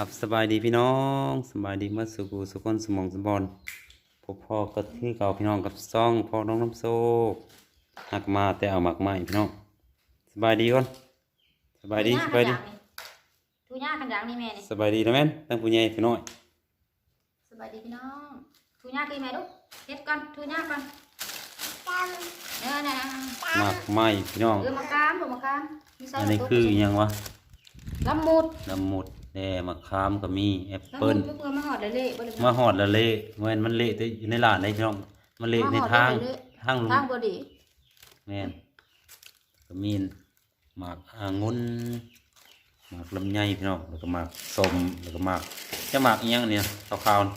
ครับสบายดีพี่น้องสบายดีเมื่อสุกุสุคนสมองสมบอนพบพ่อก็ที่เก่าพี่น้องกับซ่องพ่อน้องน้ำโซกหักมาแต่เอาหมักใหม่พี่น้องสบายดีก่อนสบายดีสบายดีทูย่าขันยังนี่แม่นี่สบายดีนะแม่นตั้งผู้ใหญ่พี่น้อยสบายดีพี่น้องทูย่ากินแม่ลูกเฮ็ดก่อนทูย่าก่อนเด้อนะหมักใหม่พี่น้องเออมากามลูกมากามมีใส่อันนี้คืออหยังวะลำมุดน้ำหมด แดมะขามก็มีแอปลำมุเปิ้ดลเพื่อมาหอดเลยเละบ่ได้มาหอดละเละเมื่อนมันเละแต่อยู่ในร้านได้พี่น้องมันเละในทางทางลุงทางบ่ดีแม่นก็มีหมากอางุ่นหมากลำไยพี่น้องแล้วก็หมากส้มแล้วก็หมากจะหมากอีหยังเนี่ยขาวๆนี่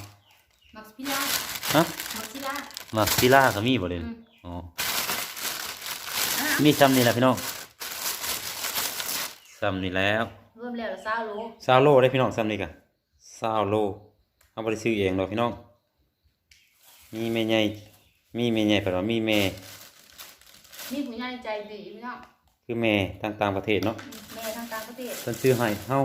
มักซิลาฮะมักซิลาหมากซิล่าก็มีบ่เด่นอืมอ๋ออะมีซ้ำนี่แหละพี่น้องซ้ำนี่แล้ว รวมแล้วละ20โลซาวโลได้พี่น้องซ้ำนี่กะซาวโลเอาบ่ไปซื้อเองดอกพี่น้อง มีแม่ใหญ่ มีแม่ใหญ่แปลว่ามีแม่ มีผู้ใหญ่ใจดีพี่น้องคือแม่ทางต่างประเทศเนาะแม่ทางต่างประเทศเพิ่นซื้อให้เฮา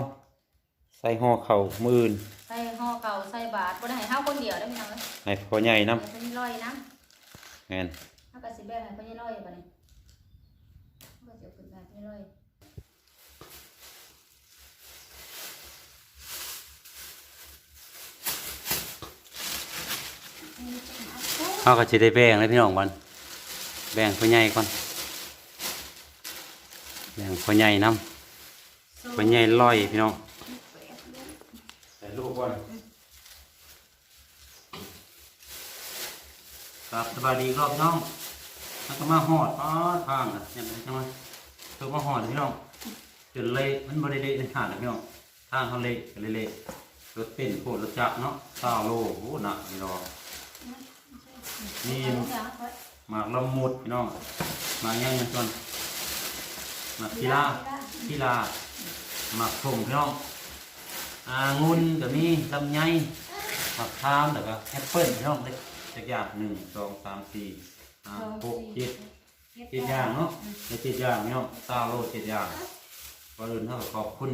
ใส่ห่อข้าวมื้ออื่นใส่ห่อเก่าใส่บาทบ่ได้ให้เฮาคนเดียวได้อพี่น้องเอ้ยให้พ่อใหญ่นำให้เพิ่นร้อยนะแม่นเฮาก็สิแบ่งให้เพิ่นร้อยบัดนี้เฮาก็สิเอาขึ้นไปเพิ่นร้อย เขาก็จะได้แบ่งเลยพี่น้องวันแบ่งพ่อใหญ่ก่อนแบ่งพ่อใหญ่น้ำพ่อใหญ่ร้อยพี่น้องใส่ลูกก่อนครับสบายดีครับพี่น้องมันก็มาหอดอ๋อทางอะเนี่ยมันจะมาเพิ่งมาหอดพี่น้องจนเละมันบริเละในทางนะพี่น้องทางเขาเละเละๆรถเป็นโคตรรถจักรเนาะเก้าโลโอ้หนักนี่รอ นี่หมากละมุดพี่น้องหมากยังยังจนหมากกีฬากีฬาหมากส่งพี่น้องอางุนก็มีลำไยหมากทามแล้วก็แอปเปิ้ลพี่น้องเล็กจักอย่างหนึ่งสองสามสี่ห้าหกเจ็ดเจ็ดอย่างเนาะเจ็ดอย่างพี่น้องซาโลเจ็ดอย่างก่อนอื่นเท่ากับขอบคุณ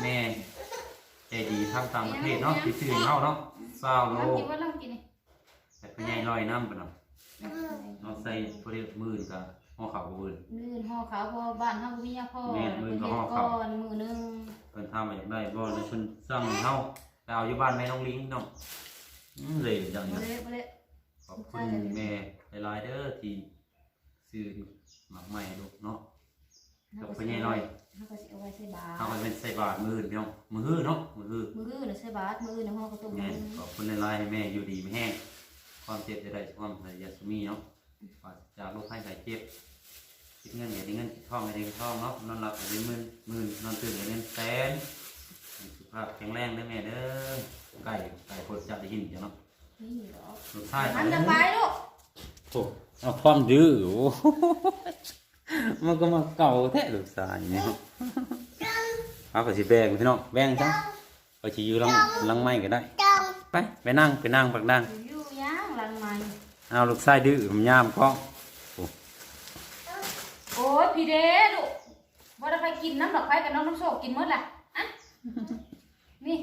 แม่ใจดีทางต่างประเทศเนาะที่ซื้อเฮาเนาะซาโลลองกินว่าล ลอยน้ำปะเนาะเราใส่พอดีมือนี่กับห่อขาวกับมือ มื้อห่อขาวพอบ้านเฮาก็มียาพ่อแม่นมื้อก็ห่อก่ขาวอนมื้อหนึงเพิ่นทำมาอยากได้บ่เลยเพิ่นสั่งให้เฮาไปเอาอยู่บ้านแม่น้องลิงเนาะอืมเลยจังบ่เลยได้บ่ได้ขอบคุณแม่หลายๆเด้อที่ซื้อหมักใหม่ลูกเนาะกับพ่อใหญ่ลอยเฮาก็สิเอาไว้ใส่บาตรเฮาก็เป็นใส่บาตรมื้ออื่นพี่น้องมื้อฮื้อเนาะมื้อฮื้อมื้ออื่นน่ะใส่บาตรมื้ออื่นน่ะห่อข้าวต้มแม่มื้อขอบคุณหลายๆให้แม่อยู่ดีไม่แห้ง ความเจ็บจะได้ความพยาสุมีเนาะปราศจากโรคภัยไข้เจ็บคิดเงินอย่าได้เงินคิดทองอย่าได้ทองเนาะนอนหลับอย่าได้มื่นมื่นนอนตื่นอย่าได้แสนสุขภาพแข็งแรงเด้อแม่เด้อไก่ไก่โคตรจับได้ยินจ้ะเนาะนี่เหรอรสชาติมันจะไปลูกโอ้เอาความดื้อโอ้โหมันก็มาเก่าแท้ลูกชายเนี่ยเอาไปสิแบ่งพี่น้องแบ่งจ้ะไปสิอยู่หลังหลังไม้ก็ได้ ไปไปนั่งไปนั่งปักนั่งอยู่ย่างหลังใหม่ เอาลูกชายดื้อผมยามก็โอ้ยพี่เด้ลูกบ่ได้ไปกินน้ำดอกไฟกับน้องน้ำโชคกินหมดล่ะอะนี่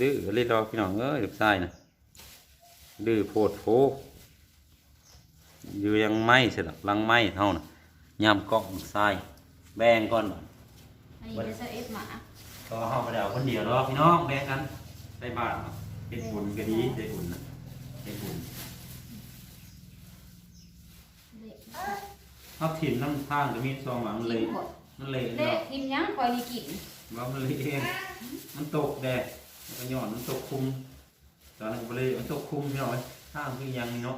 ดื้อเลยรอพี่น้องเอ้ยลูกชายนะดื้อโพดโพอยู่ยังไม่เสร็จหรอกลังไม่เท่านะยำกล่องทรายแบ่งก่อนบ่อันนี้ได้เซเอสหมาก็ห้องไปเดาคนเดียวหรอกพี่น้องแบ่งกันใส่บาทเนาะเป็นบุญก็ดีได้บุญนะ ได้บุญเละถ้าถิ่นน้ำทางจะมีซองหลังเลยกินหมดมันเละเละเนาะกินยังคอยนี่กินว่ามันเละเองมันตกแดดมันก็ย้อนมันตกคุมตอนนั้นก็บ่เลยมันตกคุมพี่น้องเอ้ยทางคือยังนี่เนาะ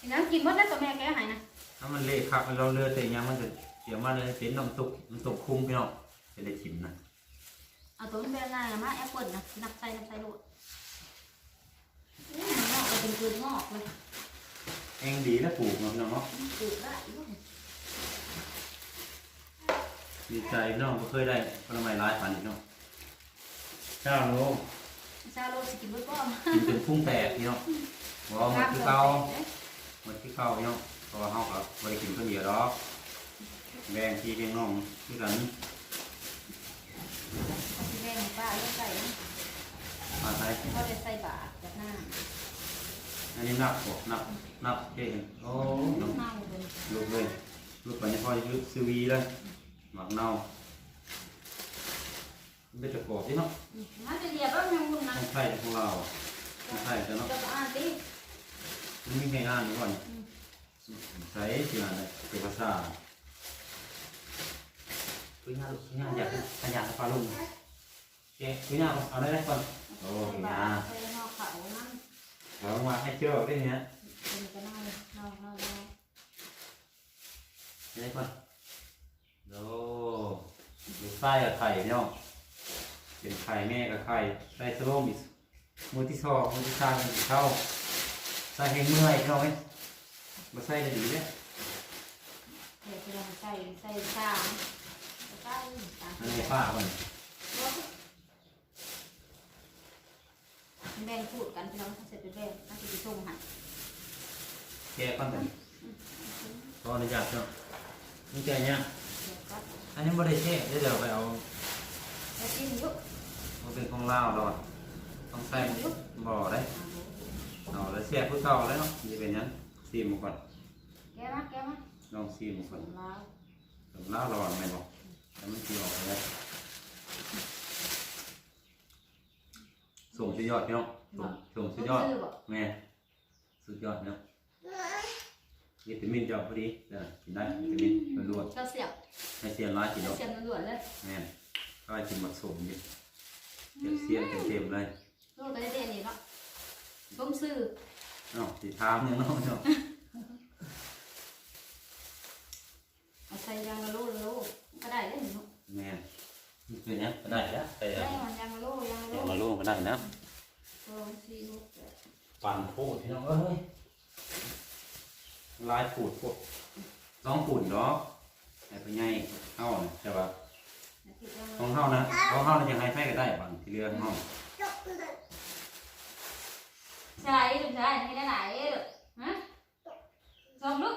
กินยังกินหมดแล้วตัวแม่แกหายนะถ้ามันเละคักเราเลือแต่ยังมันจะเสียมาเลยเป็นน้ำตกมันตกคุมพี่น้องจะได้ชิมนะเอาตัวนี้เป็นอะไรมาแอปเปิลนะนับใส่นับใส่ลูก เป็นพืนงอกเลยเองดีแล้วปลูกมันเนาะปลูกได้ด้วยดีใจน้องก็เคยได้ผลไม้ร้ายผ่านอีกเนาะเจ้าโลชาโลสกินเบอร์ก้อนกินจนพุ่งแตกเนาะบอกว่ามันคือเก่ามันคือเก่าเนาะเพราะว่าเฮาก็บ่ได้กินคนเดียวดอกแบ่งที่แบ่งน้องคือกันแบ่งป้าเลืองใส่ป้าใส่ก็ได้ใส่บาทกับหน้า อันนี้นับบ่นับนับเก่งโอ้ลูกเน่าเลยลูกเลยลูกไปในพ่อยุซื้อวีเลยหมักเน่ามันเป็นตะกอบที่เนาะมาจะเหยียบแล้วยังมึงนะต้องใช่ของเราต้องใช่แต่เนาะจะอ่านดิมันมีใครอ่านก่อนใช้ที่อ่านเลยเป็นภาษาคุยงานลูกคุยงานอยากขยันปลาลุงเจ๊คุยงานเอาได้ไหมก่อนโอ้ใส่ยบาน เรามาให้เชื่อได้เนี้ยเป็นก็เน่าเน่าเน่าเน่าได้ก่อนโอ้ดูไส้กับไข่เนาะเป็นไข่แม่กับไข่ไส้สโลมิสมือที่สองมือที่สามมือที่เข้าใส่ให้เมื่อยเนาะไหมมาใส่ได้ดีเนี่ยเดี๋ยวจะลองใส่ใส่ชามใส่ตามอันนี้ป้าก่อน แบ่งพูดกันพี่น้องเขาเสร็จไปแบ่งน่าจะไปส่งให้แกก่อนแต่ขออนุญาตเนาะนี่แกเนี่ยเดี๋ยวก็อันนี้ไม่ได้แช่เดี๋ยวเดี๋ยวไปเอาแล้วกินยุกมาเป็นของลาวเราอะต้องใส่บ่อได้เอาแล้วแช่เพื่อเก่าแล้วเนาะจะเป็นหยังซีมก่อนแกมาแกมาลองซีมก่ส่อนงแล้วส่วนลาวเราอะไม่บอกแต่มันซีออกไปแล้ว ส่งสุดยอดพี่น้องส่งส่งสุดยอดซื้อบ่แม่สุดยอดเนาะวิตามินเจาะพอดีเด้อกินได้วิตามินล้วนก็เสียบๆให้เสียนร้ายกินดอกเสียบล้วนๆเลยแม่นก็ให้กินหมักสมดิเดี๋ยวเสียนเต็มๆเลยลูกก็ได้เด่นนี่เนาะต้มซื้อเอ้าสีทามยังเนาะเนาะเอาใส่ยางละโลละโลก็ได้เลยเนาะแม่น นี่คือเนี้ยก็ได้แล้วแต่ได้มันยางละโลยางละโลเดี๋ยวมาลูกก็ได้นะสองสี่หกแปดปั่นโพดพี่น้องเอ้ยลายปูดพวกต้องปูดเนาะไอ้พญายเฮาน่ะแต่ว่านาทียางละของโลเฮานะของเฮาน่ะยังให้ไผก็ได้บางที่เรือของเฮาใช่ลูกชายให้ได้หลายเด้อฮะสมลูก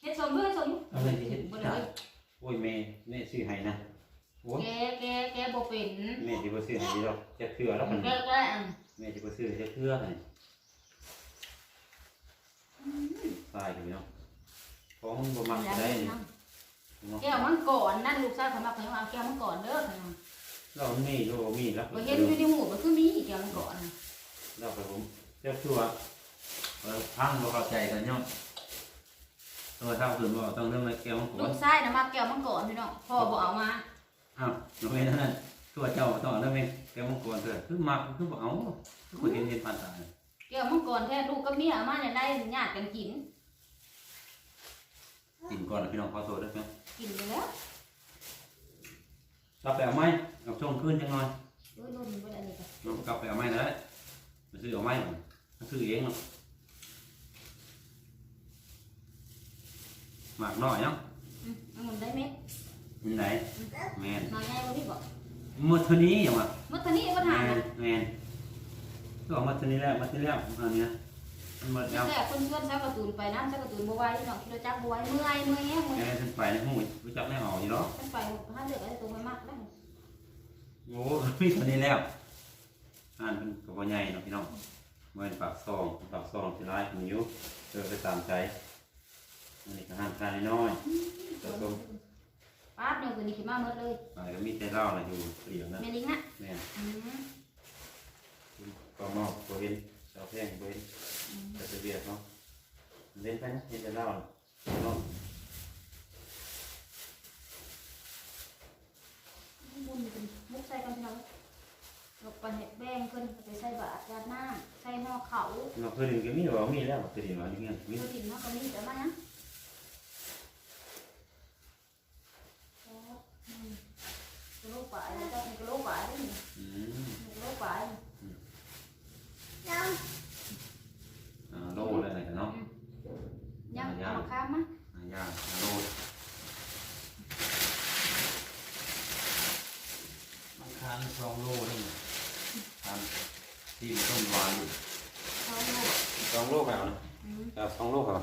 เฮ็ดสมลูกสมลูกเอาเลยที่เฮ็ดบ่ได้ได้โอ้ยแม่แม่ซื้อให้นะโอ้ยแกแกแกบ่ เป็นแม่สิบ่ซื้อให้ดีดอกจะเทื่อแล้วมันแกแกอันแม่จะไปซื้อจะเพื่อให้ใส่กันเนาะของมันบ่มักจะได้นี่เนาะแก้วมังกรนั่นลูกชายเขามาเพิ่นเอาแก้วมังกรเด้อเพิ่นว่าเรามีโลมีแล้วบ่เห็นอยู่ในหมู่มันคือมีแก้วมังกรน่ะเราไปผมเจ้าตัวเออพังบ่เข้าใจกันเนาะตัวเท่าคืนบ่ต้องเรื่องอะไรแก้วมังกลูรกชายน่ะมาแก้วมังกรพี่น้องพ่อบ่เอามาอ้าวน้องเอ็นนั่น ตัวเจ้าต้องเอาเรื่องแก้วมังกรเถอะคือมักคือบ่เอาคือคนเห็นเห็นผ่านตาแก้วมังกรแท้ลูกกับเมียเอามาเนี่ยได้ญาติกันกิน กินก่อนนะพี่น้องขอโทษด้วยนะกินไปแล้วกลับไปเอาไม้เอาช่วงคืนจังหน่อยโอ้ยรุ่นบ่ได้นี่ก็เรากลับไปเอาไม้ได้มาซื้อเอาไม้ก่อนมาซื้อเองเนาะหมากน้อยเนาะอืมเอามันได้เม็ดมีไหนแมนน้อยใหญ่บ่พี่บอก หมดเท่านี้อย่างวะมันตัวนี้บ่แมทานนนะแมนก็ออกมาเท่านี้แล้วมาเท่านี้แล้วอันเนี้ยมันหมดแล้วแต่คนชวนซักการ์ตูนไปน้ำซักการ์ตูนบ่ไหวพี่น้องคิดว่าจักบ่ไหวเมื่อยเมื่อยแฮงเมื่อยแม่ฉันไปในหูรู้จักแน่หออยู่เนาะมันไปหาเลือกอะไรตัวไม่มากแล้วโอ้มีเท่านี้แล้วอ่านเป็นกระบอกใหญ่เนาะพี่น้องเมื่อปากซองปากซองที่ร้ายของนิ้วเจอไปตามใจอันนี้ก็ห้ามทานน้อยๆแต่ต้ม ป๊าบเดียวคือนี่ขึ้นมาหมดเลยอะไรก็มีแต่เหล้าอะไรอยู่เปลี่ยนนะแม่ลิงนะแม่อืมก็มอบตัวเห็นสาวแพงตัวเห็นอืมแต่จะเบียดเนาะเล่นไปนะเห็นแต่เหล้าเนาะบุญเป็นมุกใส่กันพี่น้องเราไปเห็ดแบงเพิ่นไปใส่บาตรยาดน้ำใส่ห่อเขาเราเคยดึงก็มีหรอมีแล้วเคยดึงหรอนี่เงี้ยมี ตัวดินเนาะก็มีแต่มานะโอ้อืมกระโหลกปลายแล้วก็มีกระโหลกปลายด้วยนี่ อืม มีกระโหลกปลาย อ่าโลอะไรกันเนาะ ยังเอามาข้ามมั้ย อ่ายาโลมันคาน สองโลนี่ทานที่มันต้มหวานอยู่เขาโลกสองโลแบบนะอืมแบบสองโลแบบ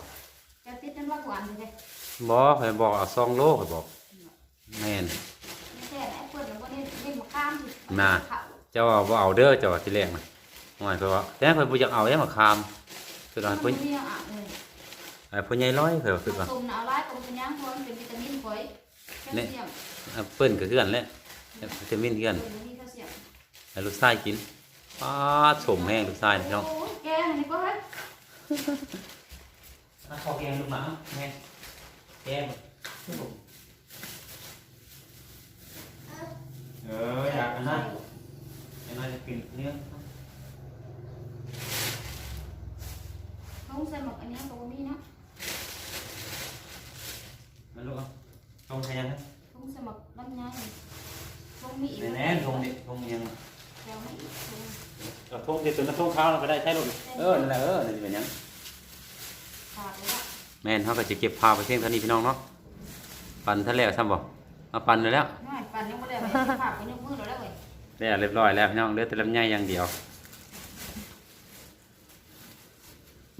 จะติดนั่นว่าหวานเลยบอกให้บอกเอาสองโลให้บอกแม่น ไม่ใช่แอปเปิลแล้วก็นี่เล่นมาข้ามสิน่ะ เขาเจ้าว่าบ่เอาเด้อเจ้าว่าที่แรกนะหวยเพิ่นว่าแต่เพิ่นบ่อยากเอาได้มาคามคือว่ามันเพิ่นไม่เอาเลยไอ้เพิ่นใหญ่ร้อยเพิ่นว่าคือว่า ตุ่มน่ะเอาไว้ตุ่มเป็นย่างเพราะมันเป็นวิตามินฝอยแคลเซียม แอปเปิ้ลก็คือกันแหละวิตามินคือกัน เออมีแคลเซียม ให้ลูกชายกินป้าดสมแห้งลูกชายนี่พี่น้องโอ้ยแกอันนี้ก็ให้ขอแกงลูกหมาแม่แกงเอออยากอันนั้นอันนั้นจะกินเนื้อเขาใส่หมกอันนี้ตัวนี้เนาะมาลูกเอาทงใช่ยังไงเขาใส่หมกลำไยทงมีอีกแน่ๆทงนี่ทงยังแถวนี้อีกทง เอาทงเด็ดตัวนั้นทงขาวเราก็ได้ใช่ลูกเออนั่นแหละเออนั่นเป็นหยังขาดเลยละแม่นเขาก็จะเก็บผ้าไปเพียงเท่านี้พี่น้องเนาะปั่นทะเลวซ้ำบ่มาปั่นเลยแล้วน้อยปั่นยังไม่ได้ไปขาดไปยกมือเราแล้วเว้ยแล้วเรียบร้อยแล้วพี่น้องเหลือแต่ลำไยอย่างเดียว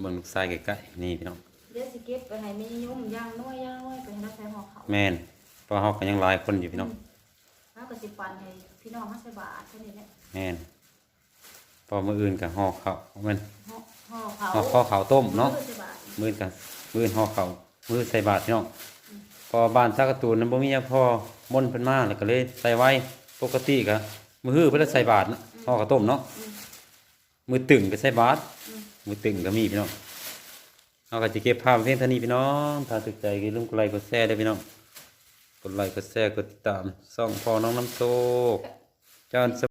เบิ่งลูกชายใกล้ๆนี่พี่น้องเดี๋ยวสิเก็บไปให้แม่ยุ่มย่างน้อยย่างน้อยไปให้นักใส่ห่อเขาแม่นเพราะเขาก็ยังหลายคนอยู่พี่น้องแล้วก็สิปั่นให้พี่น้องมาใส่บาตรแค่นี้แหละ แม่นพอมื้ออื่นก็ห่อข้าวแม่นห่อห่อเขาห่อข้าวขาวต้มเนาะออใส่บาตรมื้ออนก็มื้ออื่นห่อข้าวมื้อใส่บาตรพี่น้องพอบ้านซักการ์ตูนนั้นบ่มีหยังพอมนต์เพิ่นมาแล้วก็เลยใส่ไว้ปกติก็มื้อฮื้อเพิ่นจะใส่บาตรเนาะห่อข้าวต้มเนาะอืมมือตึงก็ใส่บาตรอืมมือตึงก็มีพี่น้องเอาก็จะเก็บภาพเพียงเท่านี้พี่น้องถ้าถูกใจก็อย่าลืมกดไลค์กดแชร์ด้วยพี่น้องกดไลค์กดแชร์กดติดตามส่องพอน้องน้ำโตจาน